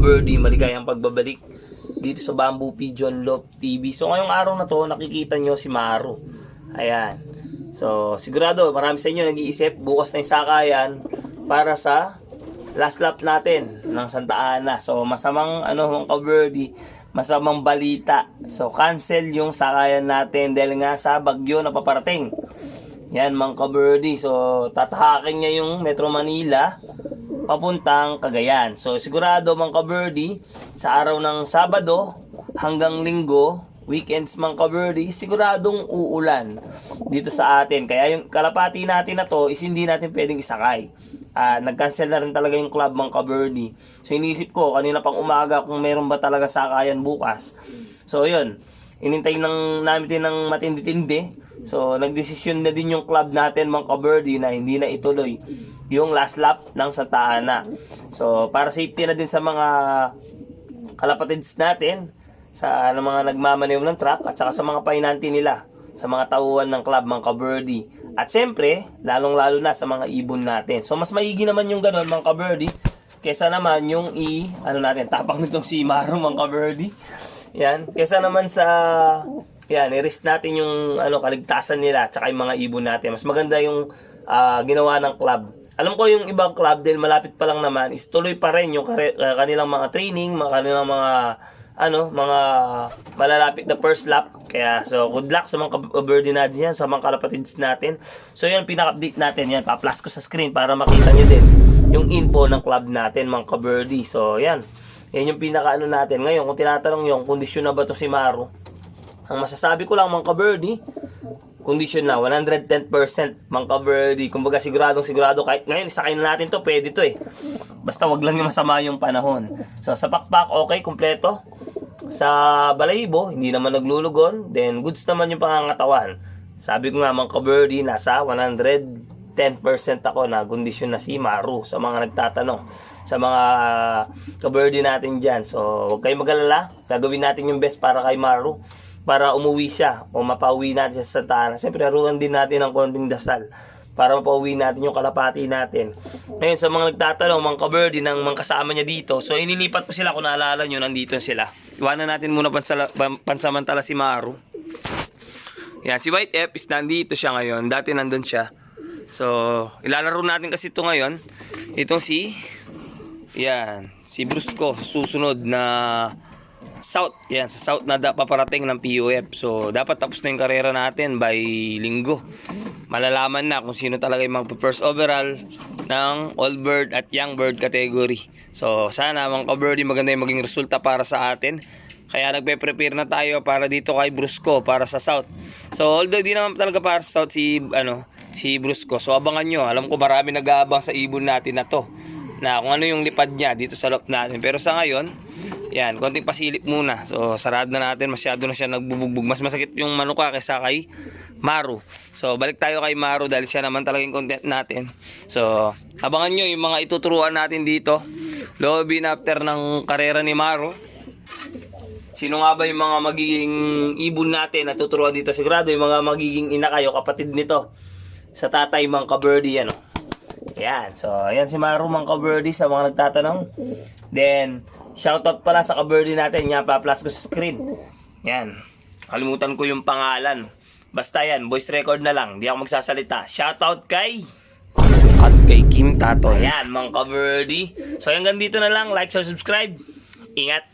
kaberdi, maligayang pagbabalik dito sa Bamboo Pigeon Love TV. So ngayong araw na to, nakikita nyo si Maru. Ayan. So sigurado, marami sa inyo nag-iisip, bukas na yung sakayan para sa last lap natin ng Santa Ana. So masamang ano mga kaberdi, masamang balita. So cancel yung sakayan natin dahil nga sa bagyo na paparating. Yan mga kaberdi. So tatahakin niya yung Metro Manila papuntang Cagayan. So sigurado mga kaberdi, sa araw ng Sabado hanggang Linggo, weekends mga kaberdi, siguradong uulan dito sa atin. Kaya yung kalapati natin na to is hindi natin pwedeng isakay. Ah, nag-cancel na rin talaga yung club mga kaberdi. So inisip ko kanina pang umaga kung meron ba talaga sakayan bukas. So yun, inintay ng namin ng matindi-tindi. So nagdesisyon na din yung club natin mga kaberdi na hindi na ituloy yung last lap ng Santa Ana. So para safety na din sa mga kalapatids natin sa ano, mga nagmamaneho ng truck at saka sa mga painanti nila sa mga tauhan ng club, mga kaberdi. At siyempre, lalong-lalo na sa mga ibon natin. So, mas maigi naman yung ganun, mga kaberdi, kesa naman yung i, ano natin, tapang nitong si Maru, mga kaberdi. Yan, kesa naman sa, yan, i-risk natin yung ano, kaligtasan nila, at saka yung mga ibon natin. Mas maganda yung ah, ginawa ng club. Alam ko yung ibang club, dahil malapit pa lang naman, is tuloy pa rin yung ah, kanilang mga training, mga kanilang mga ano, mga malalapit na first lap. Kaya, so, good luck sa mga kabirdie natin yan, sa mga kalapatids natin. So, yan, pinaka-update natin yan. Pa-plus ko sa screen para makita nyo din yung info ng club natin, mga kabirdie. So, yan. Yan yung pinaka-ano natin. Ngayon, kung tinatanong yung kondisyon na ba to si Maru, ang masasabi ko lang, mga kabirdie, kondisyon na, 110% mga kabirdie. Kumbaga, siguradong sigurado, kahit ngayon, isakay na natin to, pwede to eh. Basta wag lang yung masama yung panahon. So, sa pakpak, okay, kumpleto sa balahibo, hindi naman naglulugon, then goods naman yung pangangatawan. Sabi ko nga mga kabirdie, nasa 110% ako na kondisyon na si Maru sa mga nagtatanong sa mga kabirdie natin dyan. So, huwag kayong mag-alala. Gagawin natin yung best para kay Maru para umuwi siya o mapauwi natin sa Santa Ana. Siyempre, haruan din natin ng konting dasal para mapauwi natin yung kalapati natin. Ngayon, sa mga nagtatanong, mga kabirdie ng mga kasama niya dito, so inilipat ko sila kung naalala nyo, nandito sila. Iwanan natin muna pansala, pan- pansamantala si Maru. Yan, si White F is nandito siya ngayon. Dati nandun siya. So, ilalaro natin kasi ito ngayon. Itong si, yan, si Brusco, susunod na South. Yan, sa South na da, paparating ng PUF. So, dapat tapos na yung karera natin by linggo. Malalaman na kung sino talaga yung mag-first overall ng Old Bird at Young Bird category. So, sana mga ka-birdie maganda yung maging resulta para sa atin. Kaya nagpe-prepare na tayo para dito kay Brusco para sa South. So, although di naman talaga para sa South si ano, si Brusco. So, abangan nyo. Alam ko marami nag-aabang sa ibon natin na to. Na kung ano yung lipad niya dito sa loob natin. Pero sa ngayon, yan, konting pasilip muna. So, sarado na natin. Masyado na siya nagbubugbog. Mas masakit yung manuka kaysa kay Maru. So, balik tayo kay Maru dahil siya naman talaga yung content natin. So, abangan nyo yung mga ituturuan natin dito. Lobby after ng karera ni Maru. Sino nga ba yung mga magiging ibon natin na tuturuan dito? Sigurado yung mga magiging ina kayo, kapatid nito. Sa tatay mga kabirdie, ano. Yan. So, ayan si Maru mga kabirdie sa mga nagtatanong. Then, shoutout pala sa kabirdie natin. Yan, pa-plus ko sa screen. Yan. Kalimutan ko yung pangalan. Basta yan, voice record na lang. Di ako magsasalita. Shoutout kay... At kay Kim Tato. Yan, mga kabirdie. So, hanggang dito na lang. Like, share, subscribe. Ingat.